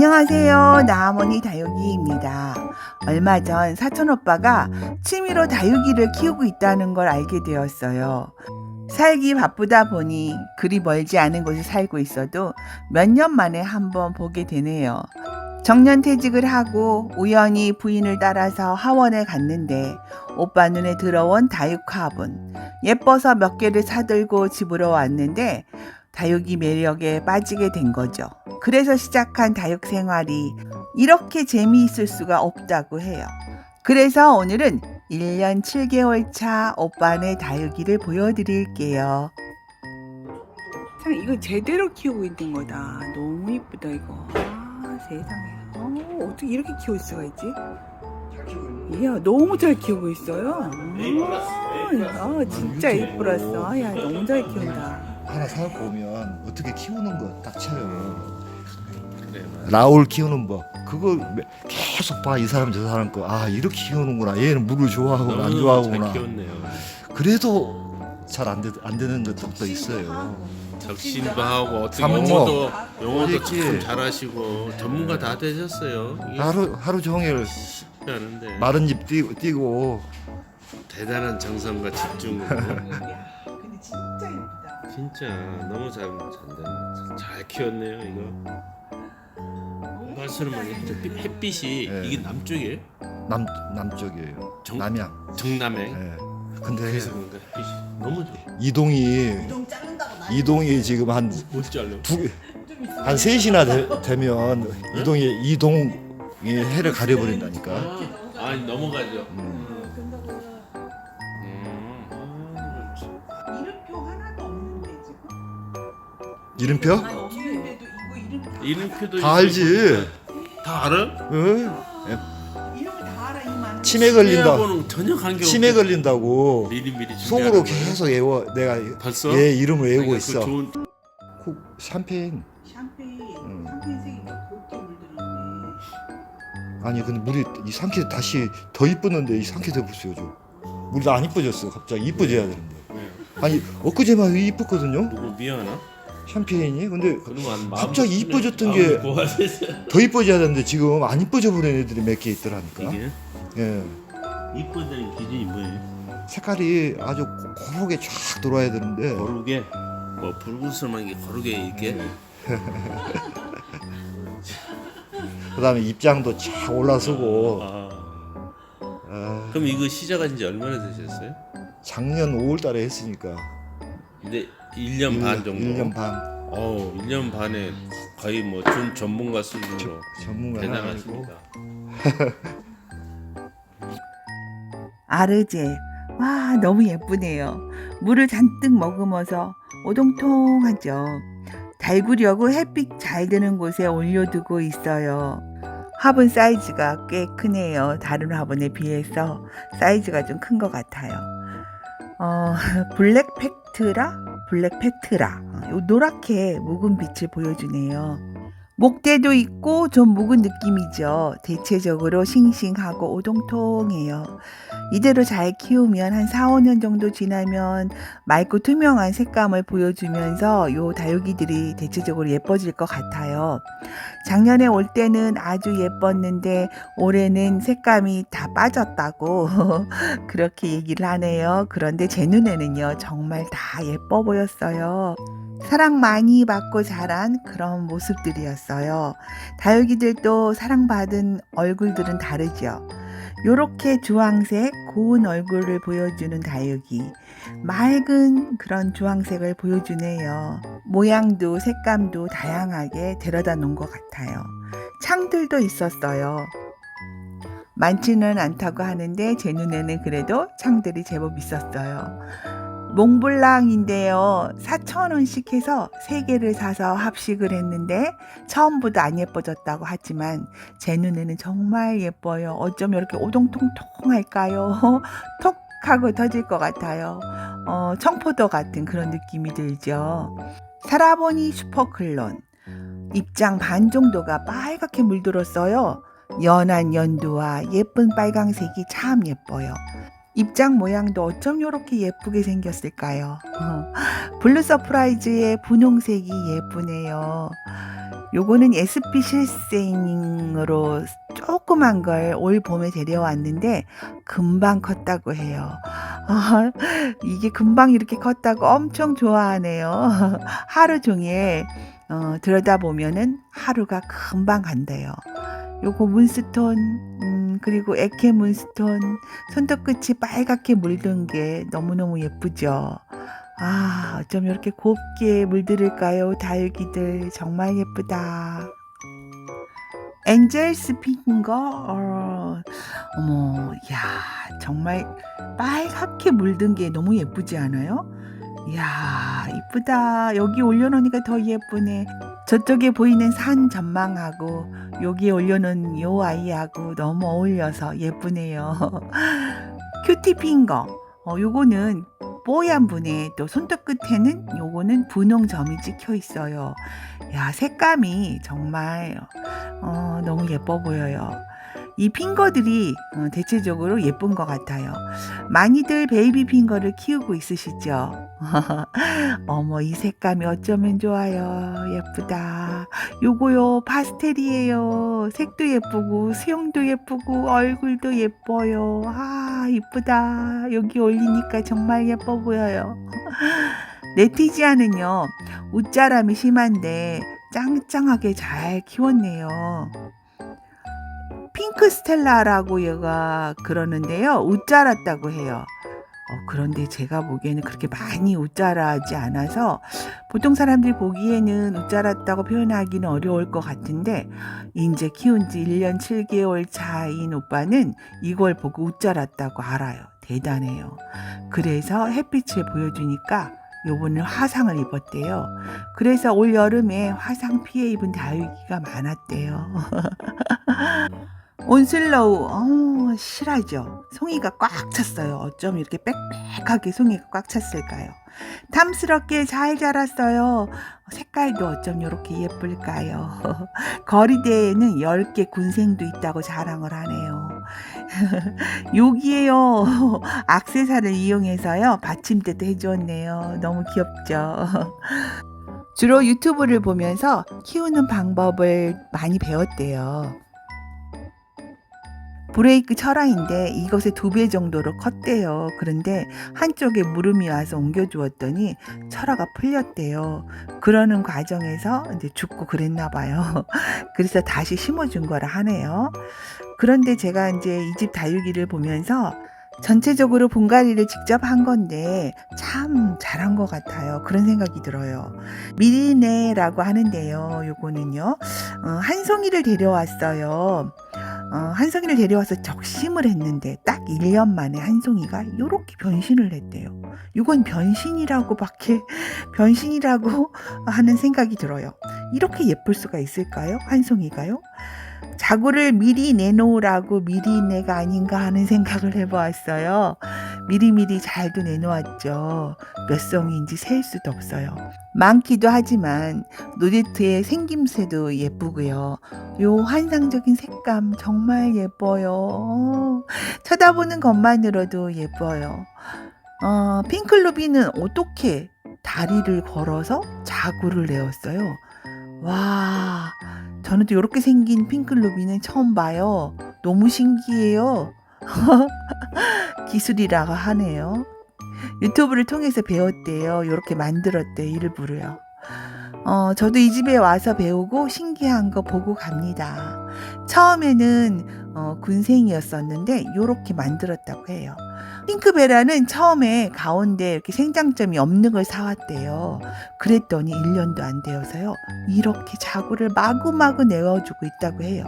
안녕하세요. 나아머니 다육이입니다. 얼마 전 사촌 오빠가 취미로 다육이를 키우고 있다는 걸 알게 되었어요. 살기 바쁘다 보니 그리 멀지 않은 곳에 살고 있어도 몇 년 만에 한번 보게 되네요. 정년 퇴직을 하고 우연히 부인을 따라서 하원에 갔는데 오빠 눈에 들어온 다육 화분. 예뻐서 몇 개를 사들고 집으로 왔는데 다육이 매력에 빠지게 된 거죠. 그래서 시작한 다육 생활이 이렇게 재미있을 수가 없다고 해요. 그래서 오늘은 1년 7개월 차 오빠네 다육이를 보여드릴게요. 참 이거 제대로 키우고 있는 거다. 너무 이쁘다 이거. 아 세상에. 어, 어떻게 이렇게 키울 수가 있지? 이야 너무 잘 키우고 있어요. 아, 아, 진짜 이쁘었어. 야 너무 잘 키운다. 하나 사갖고 오면 어떻게 키우는 거 딱 쳐요. 그래 라울 키우는 법. 그거 매- 계속 봐. 이 사람 저 사람 거. 아, 이렇게 키우는구나. 얘는 물을 좋아하고 안 좋아하구나. 그래도 잘 안 안 되는 것도 있어요. 적신도 하고 어떻게 삼모. 영어도 영어도. 참 잘하시고 전문가 다 되셨어요. 하루 하루 종일 마른 잎 띄고, 띄고 대단한 정성과 집중으로. 진짜 너무 잘 잔다. 잘 키웠네요 이거. 말씀을 많이 했죠. 햇빛- 햇빛이 네. 이게 남쪽이에요? 남 남쪽이에요. 정- 남양. 정남에. 예. 근데 그래서 그런가 햇빛이 너무 좋아. 이동이 이동이 지금 한못 잘려. 두, 한 3시나 되, 면 이동이 이동이 해를 가려버린다니까. 아, 아니 넘어가죠. 이름표? 이름표도 다 알지. 다 알아? 응? 이름을 다 알아 이만. 치매 걸린다. 치매하고는 전혀 관계 치매 걸린다고 미리 미리 속으로? 계속 외워 내가 벌써 얘 이름을 외우고 그러니까 있어. 그 좋은 코- 샴페인. 샴페인. 음. 샴페인 색이 곱게 물들었네. 아니 근데 물이 이 상쾌 다시 더 이쁘는데 이 상쾌 돼 보세요 좀. 물이 안 이뻐졌어 갑자기 이뻐져야 되는데. 네. 아니 엊그제만 이뻤거든요. 누구 미안하? 샴페인이? 근데 거안 갑자기 이뻐졌던 게- 더 이뻐져야 되는데 지금 안 이뻐져 버린 애들이 몇 개 있더라니까. 이게? 예. 이쁘다는 기준이 뭐예요? 색깔이 아주 고- 고르게 쫙 들어와야 되는데. 거르게? 뭐 붉은슬만 게 거르게 이렇게? 네. 그다음에 입장도 쫙 올라서고. 아, 아, 그럼 이거 시작한 지 얼마나 되셨어요? 작년 5월달에 했으니까 근데 1년 반 정도 1년 반 어, 1년 반에 거의 뭐준 전문가 수준으로 아니고 대단하십니다. 아르제. 와, 너무 예쁘네요. 물을 잔뜩 머금어서 오동통하죠. 달구려고 햇빛 잘 드는 곳에 올려두고 있어요. 화분 사이즈가 꽤 크네요. 다른 화분에 비해서 사이즈가 좀 큰 것 같아요. 어, 블랙 팩트라? 블랙 팩트라. 요 노랗게 묵은 빛을 보여주네요. 목대도 있고 좀 묵은 느낌이죠. 대체적으로 싱싱하고 오동통해요. 이대로 잘 키우면 한 4, 5년 정도 지나면 맑고 투명한 색감을 보여주면서 요 다육이들이 대체적으로 예뻐질 것 같아요. 작년에 올 때는 아주 예뻤는데 올해는 색감이 다 빠졌다고 그렇게 얘기를 하네요. 그런데 제 눈에는요, 정말 다 예뻐 보였어요. 사랑 많이 받고 자란 그런 모습들이었어요. 다육이들도 사랑받은 얼굴들은 다르죠. 요렇게 주황색 고운 얼굴을 보여주는 다육이 맑은 그런 주황색을 보여주네요. 모양도 색감도 다양하게 데려다 놓은 것 같아요. 창들도 있었어요. 많지는 않다고 하는데 제 눈에는 그래도 창들이 제법 있었어요. 몽블랑인데요. 4,000원씩 해서 3개를 사서 합식을 했는데 처음보다 안 예뻐졌다고 하지만 제 눈에는 정말 예뻐요. 어쩜 이렇게 오동통통할까요? 톡 하고 터질 것 같아요. 어, 청포도 같은 그런 느낌이 들죠. 살아보니 슈퍼클론. 입장 반 정도가 빨갛게 물들었어요. 연한 연두와 예쁜 빨강색이 참 예뻐요. 입장 모양도 어쩜 이렇게 예쁘게 생겼을까요? 어, 블루 서프라이즈의 분홍색이 예쁘네요. 요거는 SP 실생으로 조그만 걸 올 봄에 데려왔는데 금방 컸다고 해요. 아, 이게 금방 이렇게 컸다고 엄청 좋아하네요. 하루 종일 어, 들여다보면은 하루가 금방 간대요. 요거 문스톤, 음, 그리고 에케 문스톤, 손톱끝이 빨갛게 물든 게 너무너무 예쁘죠. 아, 어쩜 이렇게 곱게 물들을까요? 다육이들 정말 예쁘다. 엔젤스 핑거, 어, 어머, 야, 정말 빨갛게 물든 게 너무 예쁘지 않아요? 이야, 이쁘다. 여기 올려놓으니까 더 예쁘네. 저쪽에 보이는 산 전망하고 여기에 올려놓은 요 아이하고 너무 어울려서 예쁘네요. 큐티 핑거. 어, 요거는 뽀얀 분에 또 손톱 끝에는 요거는 분홍 점이 찍혀 있어요. 야, 색감이 정말 어, 너무 예뻐 보여요. 이 핑거들이 어, 대체적으로 예쁜 것 같아요. 많이들 베이비 핑거를 키우고 있으시죠? 어머, 이 색감이 어쩌면 좋아요. 예쁘다. 요거요, 파스텔이에요. 색도 예쁘고, 수영도 예쁘고, 얼굴도 예뻐요. 아, 이쁘다. 여기 올리니까 정말 예뻐 보여요. 네티지아는요, 웃자람이 심한데, 짱짱하게 잘 키웠네요. 핑크 스텔라라고 얘가 그러는데요. 웃자랐다고 해요. 어, 그런데 제가 보기에는 그렇게 많이 웃자라지 않아서 보통 사람들이 보기에는 웃자랐다고 표현하기는 어려울 것 같은데 이제 키운 지 1년 7개월 차인 오빠는 이걸 보고 웃자랐다고 알아요. 대단해요. 그래서 햇빛을 보여주니까 요번에 화상을 입었대요. 그래서 올 여름에 화상 피해 입은 다육이가 많았대요. 온슬로우, 어, 실하죠. 송이가 꽉 찼어요. 어쩜 이렇게 빽빽하게 송이가 꽉 찼을까요? 탐스럽게 잘 자랐어요. 색깔도 어쩜 이렇게 예쁠까요? 거리대에는 10개 군생도 있다고 자랑을 하네요. 여기에요. 악세사를 이용해서요. 받침대도 해주었네요. 너무 귀엽죠? 주로 유튜브를 보면서 키우는 방법을 많이 배웠대요. 브레이크 철화인데 이것의 두 배 정도로 컸대요. 그런데 한쪽에 물음이 와서 옮겨주었더니 철화가 풀렸대요. 그러는 과정에서 이제 죽고 그랬나 봐요. 그래서 다시 심어준 거라 하네요. 그런데 제가 이제 이 집 다육이를 보면서 전체적으로 분갈이를 직접 한 건데 참 잘한 것 같아요. 그런 생각이 들어요. 미리네라고 하는데요. 요거는요. 어, 한 송이를 데려왔어요. 어, 한 송이를 데려와서 적심을 했는데 딱 1년 만에 한 송이가 이렇게 변신을 했대요. 이건 변신이라고밖에 변신이라고 하는 생각이 들어요. 이렇게 예쁠 수가 있을까요? 한 송이가요? 자구를 미리 내놓으라고 미리 내가 아닌가 하는 생각을 해보았어요. 미리미리 잘도 내놓았죠. 몇 송이인지 셀 수도 없어요. 많기도 하지만 노제트의 생김새도 예쁘고요. 요 환상적인 색감 정말 예뻐요. 어, 쳐다보는 것만으로도 예뻐요. 어, 핑클루비는 어떻게 다리를 걸어서 자구를 내었어요? 와, 저는 또 이렇게 생긴 핑클루비는 처음 봐요. 너무 신기해요. 기술이라고 하네요. 유튜브를 통해서 배웠대요. 이렇게 만들었대 일부러요. 어, 저도 이 집에 와서 배우고 신기한 거 보고 갑니다. 처음에는 어, 군생이었었는데 이렇게 만들었다고 해요. 핑크베라는 처음에 가운데 이렇게 생장점이 없는 걸 사왔대요. 그랬더니 1년도 안 되어서요. 이렇게 자구를 마구마구 내어주고 있다고 해요.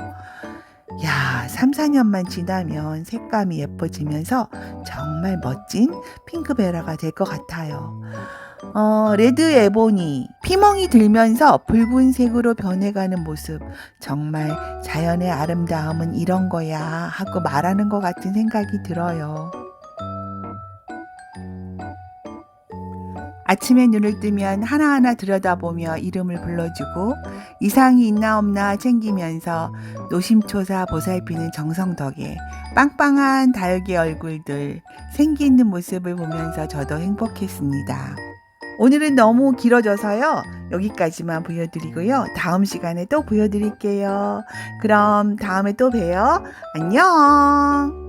야, 3, 4년만 지나면 색감이 예뻐지면서 정말 멋진 핑크베라가 될 것 같아요. 어, 레드 에보니. 피멍이 들면서 붉은색으로 변해가는 모습. 정말 자연의 아름다움은 이런 거야 하고 말하는 것 같은 생각이 들어요. 아침에 눈을 뜨면 하나하나 들여다보며 이름을 불러주고 이상이 있나 없나 챙기면서 노심초사 보살피는 정성 덕에 빵빵한 다육이 얼굴들 생기 있는 모습을 보면서 저도 행복했습니다. 오늘은 너무 길어져서요. 여기까지만 보여드리고요. 다음 시간에 또 보여드릴게요. 그럼 다음에 또 봬요. 안녕!